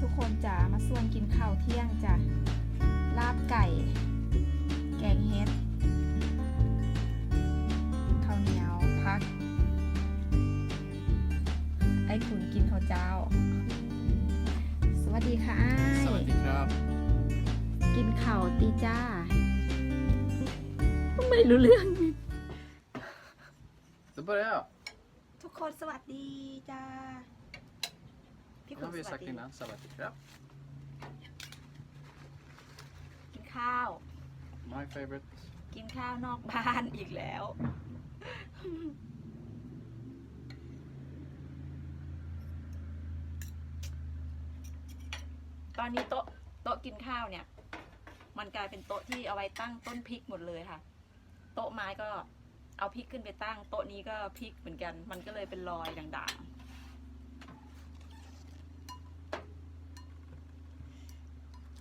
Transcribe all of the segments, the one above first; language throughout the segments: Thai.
ทุกคนจะมาส่วนกินข้าวเที่ยงจ้ะลาบไก่ แกงเฮ็ดข้าวเหนียวพัก ไอ้ขุนกินข้าวเจ้า สวัสดีค่ะสวัสดีครับ กินข้าวตีจ้า ไม่รู้เรื่อง Då börjar jag. ทุกคนสวัสดีจ้า พี่ Det ขุน har ส vi วัส sagt ดี innan. Sawadikram. กินข้าว My favorite. กินข้าวนอกบ้านอีกแล้ว ตอนนี้โต๊ะโต๊ะกินข้าวเนี่ย มันกลายเป็นโต๊ะที่เอาไว้ตั้งต้นพริกหมดเลยค่ะ โต๊ะไม้ก็เอาพริกขึ้นไปตั้ง โต๊ะนี้ก็พริกเหมือนกัน มันก็เลยเป็นรอยด่างๆ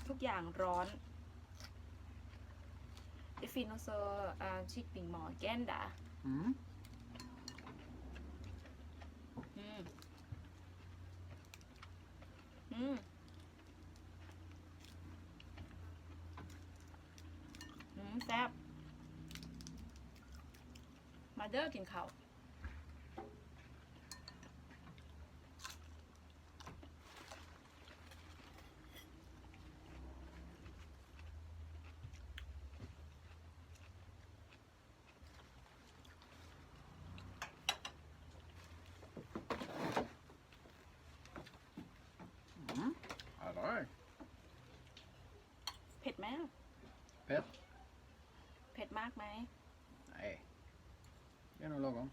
ทุก อย่างร้อน Det finns också uh, kycklingmagen där. Mm. Mm. Mm. Mm, แซ่บมาเด้อกินข้าว Mm. Halloj. เผ็ดไหม Fett? เผ็ดมากไหม Nej. Det är nog lagom.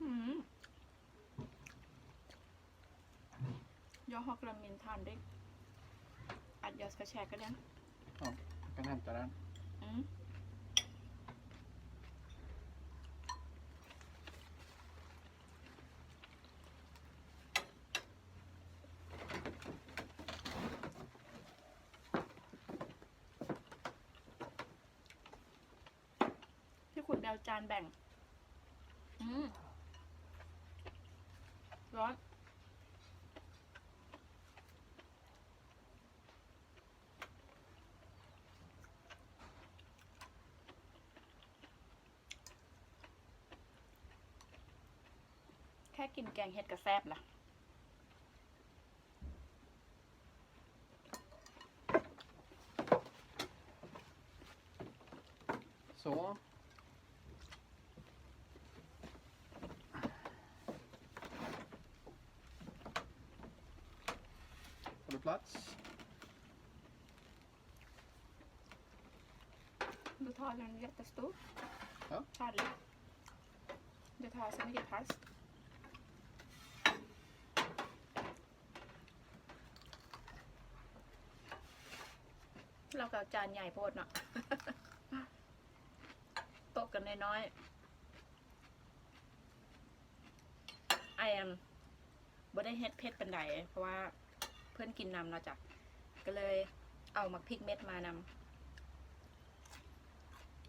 อืม Jag har glömt min tallrik. Att jag ska คุาแจานแบ่ง อืมร้อน แค่กินแกงเห็ดกระแซบล่ะ Så. Har du plats? Du tar den jättestor. Ja. Tallrik. Du tar så mycket plats. เราก็เอาจานใหญ่โพดเนาะโต๊ะกันน้อยๆไอแอมบ่ได้เฮ็ดเผ็ดเป็นไดเพราะว่าเพื่อนกินนำเนาะจ้ะก็เลยเอามักพริกเม็ดมานำ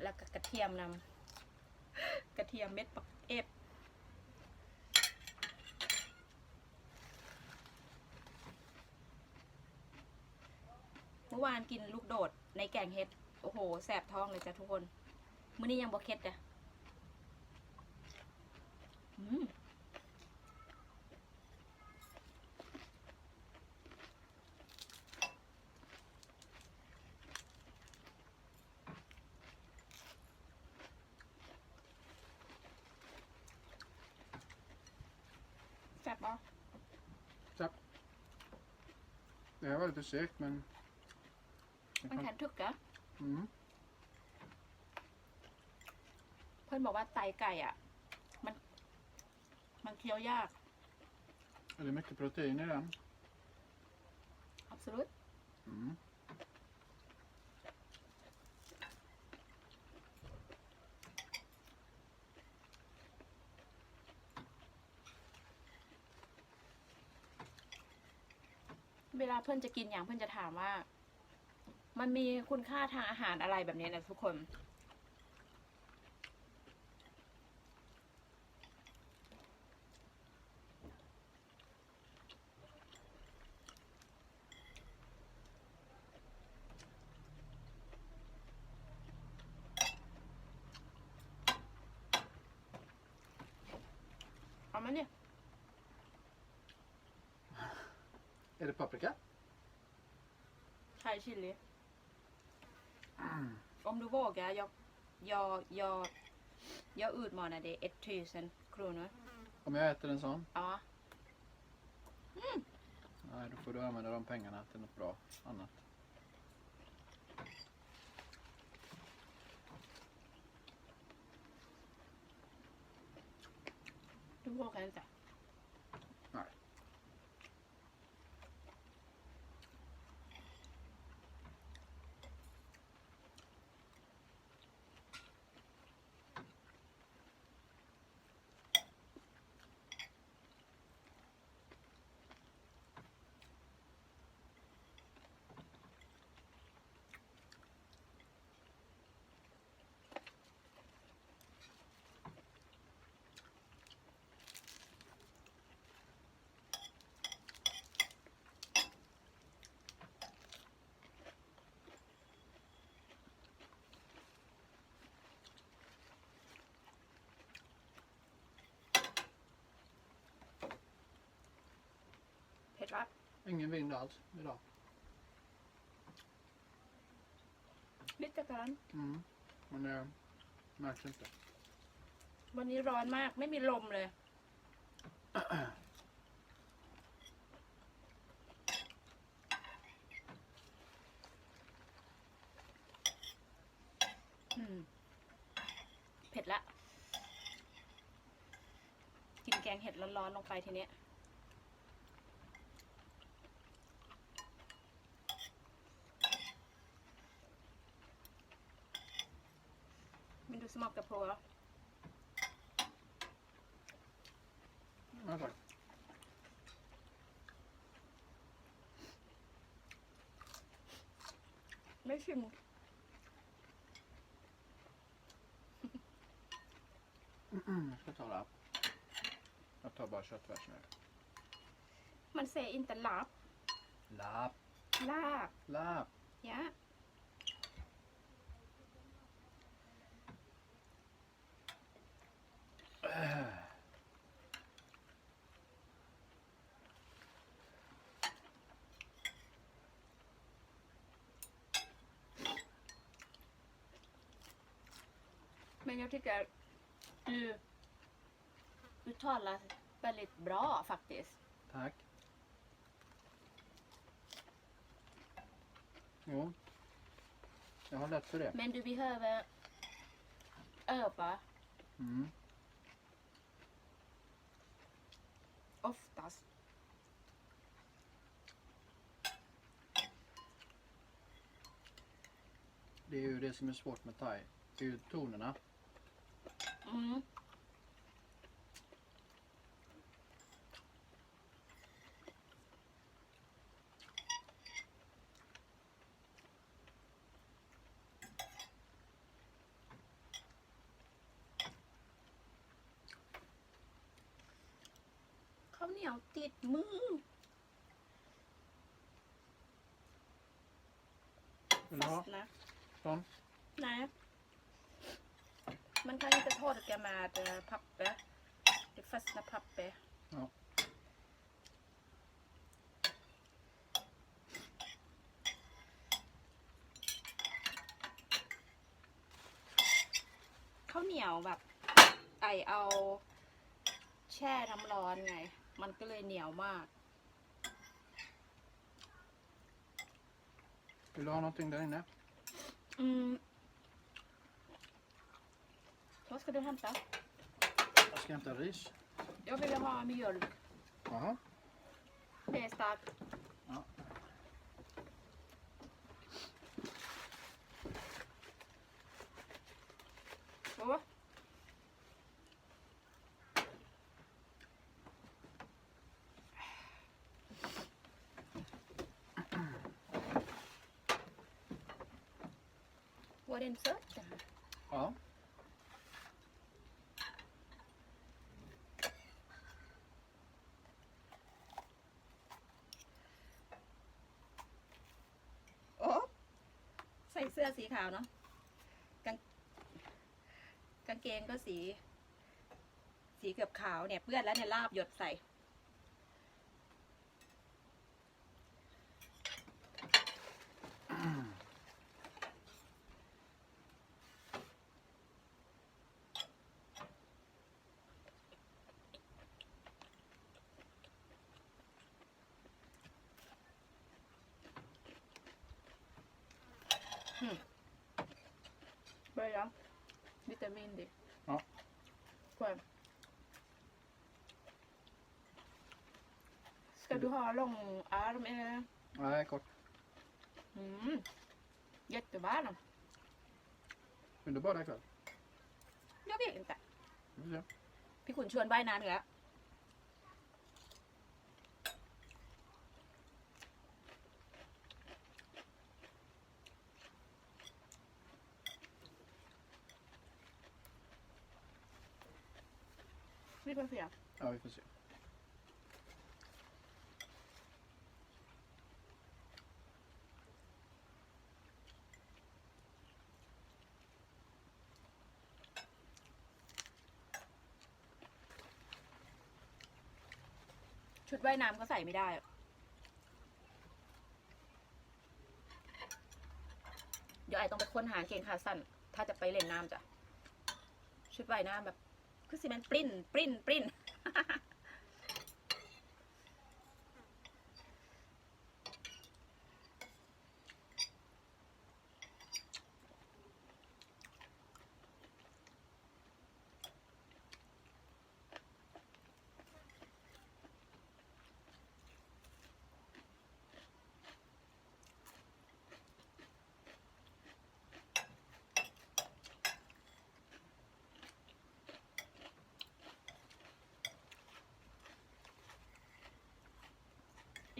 แล้วก็กระเทียมนำกระเทียมเม็ดปักเอฟเมื่อวานกินลูกโดดในแกงเห็ด โอ้โห แสบท้องเลยจ้ะทุกคน มื้อนี้ยังบ่เค็ดจ้ะอืมแสบปะ Det var lite segt men... jag มัน kan- แข็งทึกกะ Mm. เพื่อนบอกว่าไตไก่อะ มัน มันเคี้ยวยาก Är det mycket protein i den? absolut Mm. าเพื่อนจะกินอย่างเพื่อนจะถามว่า มันมีคุณค่าทางอาหารอะไรแบบนี้นะทุกคน เอามาเนี่ย Är det paprika? thai chili. Mm. Om du vågar, jag, jag, jag, jag utmanar dig 1000 kronor. Om jag äter en sån? Ja. Mm. Nej, då får du använda de pengarna till något bra annat. Du vågar inte. Ingen vind alls idag. Lite grann. Mm. Men det märks inte. วันนี้ร้อนมากไม่มีลมเลย อืม เผ็ดละ กินแกงเห็ดร้อนๆลงไปทีเนี้ย Men du smakar på Ja, tack. ไม่ชิม Jag ska ta lapp. Jag tar bara köttfärs nu. มันเซอินแต่ลาบ Lapp. ลาบ Lapp. ย Men jag tycker du uttalar väldigt bra faktiskt. Tack. Jo. Jag har lätt för det. Men du behöver öva Mm. oftast. Det är ju det som är svårt med thai. Det är ju tonerna. Mm. ข้าวเหนียวติดมือ Vill du ha? fastnar. Sån? Nej. Man kan inte torka med eh, papper. Det fastnar papper. Ja.. ข้าวเหนียวแบบไอเอาแช่น้ำร้อนไง มันก็เลยเหนียวมาก Vill du ha någonting där inne? Mm. Vad ska du hämta? Jag ska hämta ris. Jag vill ha mjölk. Jaha. Det är starkt. Ja. Åh. på den söta. Ja. สื้อสีขาวเนาะกางกางเกงก็สี สีเกือบขาวเนี่ยเปื้อนแล้วเนี่ยลาบหยดใส่ Ska du ha lång arm eller? Nej, kort. Mm. Jättevarm. Vill du bada ikväll? Jag vet inte. Vi får se. พี่ขุนชวนว่ายน้ำอีกแล้ว Vi får se. Ja, vi får se. ชุดว่ายน้ำก็ใส่ไม่ได้เดี๋ยวไอต้องไปค้นหาเกงขาสั้น ถ้าจะไปเล่นน้ำจ้ะ ชุดว่ายน้ำแบบ คือสิมันปริ้นปริ้นปริ้น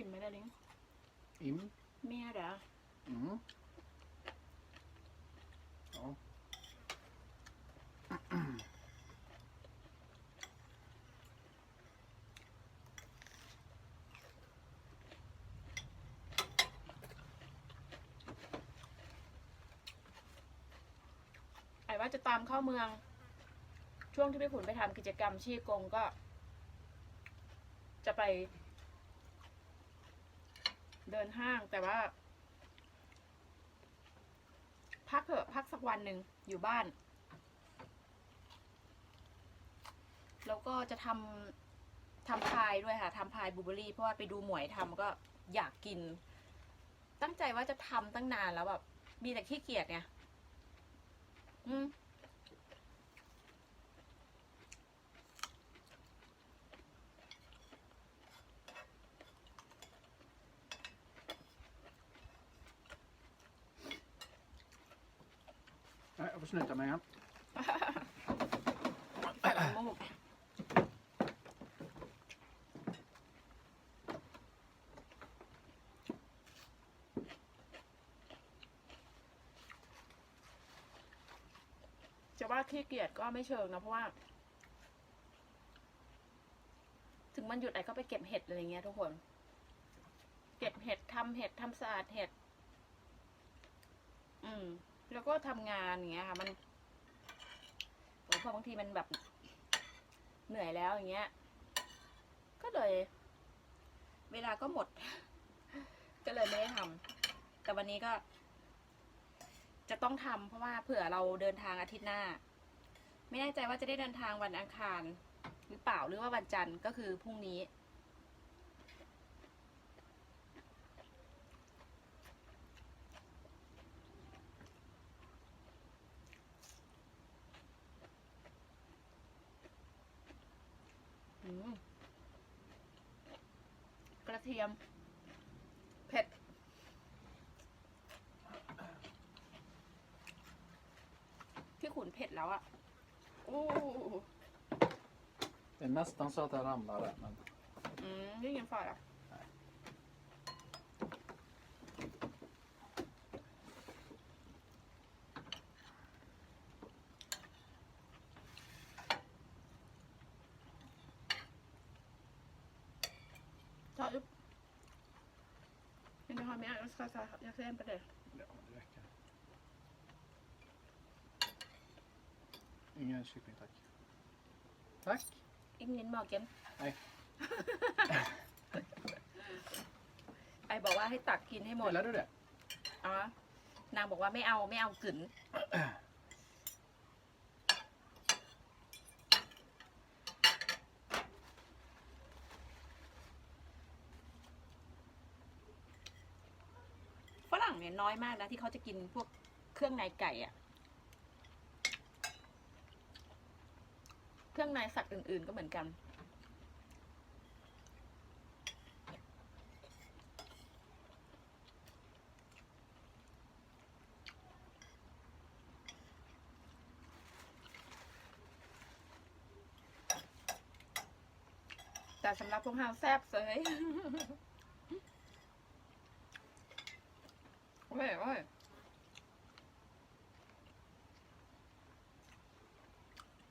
อิ่มไหมล่ะลิง In. เมียเด้อ Mm. Ja. ไอ้ว่าจะตามเข้าเมือง ช่วงที่พี่ขุนไปทำกิจกรรมชีกงก็ จะไป เดินห้างแต่ว่าพักเถอะพักสักวันหนึ่งอยู่บ้าน แล้วก็จะทำทำพายด้วยค่ะทำพายบูเบอร์รี่ เพราะว่าไปดูหมวยทำก็อยากกิน ตั้งใจว่าจะทำตั้งนานแล้วแบบมีแต่ขี้เกียจไงอืม Nej, jag får snyta mig igen. ปัดมูกจะว่าขี้เกียจก็ไม่เชิงนะเพราะว่า ถึงมันหยุดไอ้ก็ไปเก็บเห็ดอะไรเงี้ยทุกคน เก็บเห็ดทำเห็ดทำสะอาดเห็ด อืม แล้วก็ทำงานอย่างเงี้ยค่ะ มันอพอบางทีมันแบบเหนื่อยแล้วอย่างเงี้ย ก็เลย เวลาก็หมด ก็เลยไม่ได้ทำแต่วันนี้ก็ จะต้องทำเพราะว่าเผื่อเราเดินทางอาทิตย์หน้า ไม่แน่ใจว่าจะได้เดินทางวันอังคารหรือเปล่าหรือว่าวันจันทร์ก็คือพรุ่งนี้ อืมกระ เทียม เผ็ดพี่ขุนเผ็ดแล้วอะโอ้ Det är nästan så att jag ramlar där. Men อืมนี่ยังฝ่ายอะ det Ja, jag ska ta, jag ska hämta det. Ja, det räcker. Ingen kyckling tack. Tack. Ingen magen. Nej. ไอบอกว่าให้ตักกินให้หมด Gillar du det? อ๋อนางบอกว่าไม่เอาไม่เอากึ๋นฝรั่งเน้อยมากนะที่เขาจะกินพวกเครื่องในไก่อะเครื่องในสัตว์อื่น ๆ ก็เหมือนกันแต่สำหรับพวกเฮาแซบเสย โอ้ยโอ้ย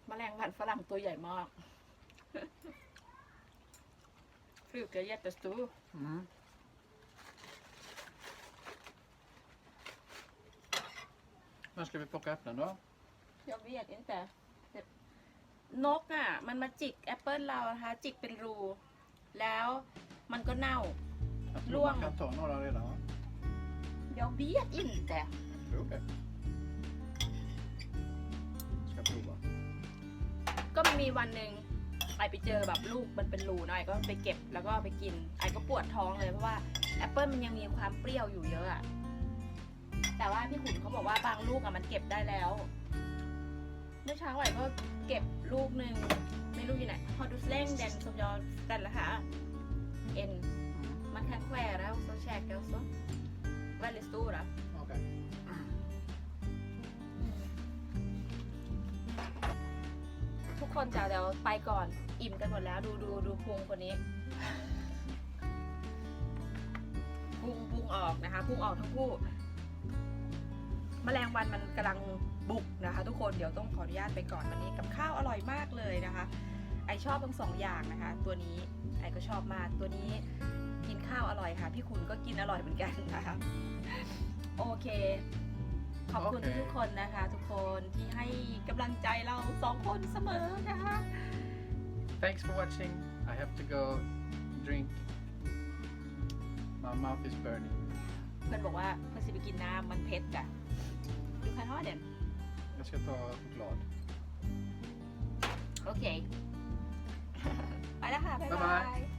แมลง วันฝรั่งตัวใหญ่มาก Fluga jättestor. Mm. När ska vi plocka äpplen då? Jag vet inte. Det- นกอะ มันมาจิกแอปเปิลเรานะคะ จิกเป็นรู แล้วมันก็เน่า Jag tror Luang. man kan ta några redan va? Jag vet inte. Jag tror det. Ska prova. ก็มีวันหนึ่งไอไปเจอแบบลูกมันเป็นรูหน่อยก็ไปเก็บแล้วก็ไปกิน ไอก็ปวดท้องเลยเพราะว่าแอปเปิลมันยังมีความเปรี้ยวอยู่เยอะอะแต่ว่าพี่ขุนเขาบอกว่าบางลูกอะมันเก็บได้แล้วเมื่อเช้าไอก็เก็บลูกหนึ่งไม่รู้อยู่ไหนพอดูเล่งเดนสมยอกันละค่ะเอ็น Mm. man kan skära och så käka och så väldigt stora Okej. ทุก คนจะเดี๋ยวไปก่อนอิ่มกันหมดแล้วดูดูดูพุงคนนี้พุงพุงออกนะคะพุงออกทั้งคู่แมลงวันมันกำลังบุกนะคะ ทุกคนเดี๋ยวต้องขออนุญาตไปก่อนวันนี้กับข้าวอร่อยมากเลยนะคะ ไอชอบทั้งสองอย่างนะคะ ตัวนี้ไอก็ชอบมากตัวนี้กินข้าวอร่อยค่ะ พี่คุณก็กินอร่อยเหมือนกันนะคะ โอเค ขอบคุณโอเค ทุกๆคนนะคะ ทุกคนที่ให้กำลังใจเราสองคนเสมอนะคะ Thanks for watching. I have to go drink. My mouth is burning. เพื่อนบอกว่าเพื่อนสิไปกินน้ำมันเผ็ดจ้ะดูใครทอดเด่น Jag ska ta choklad. โอเค ไปแล้วค่ะ บ๊ายบ๊าย บาบายย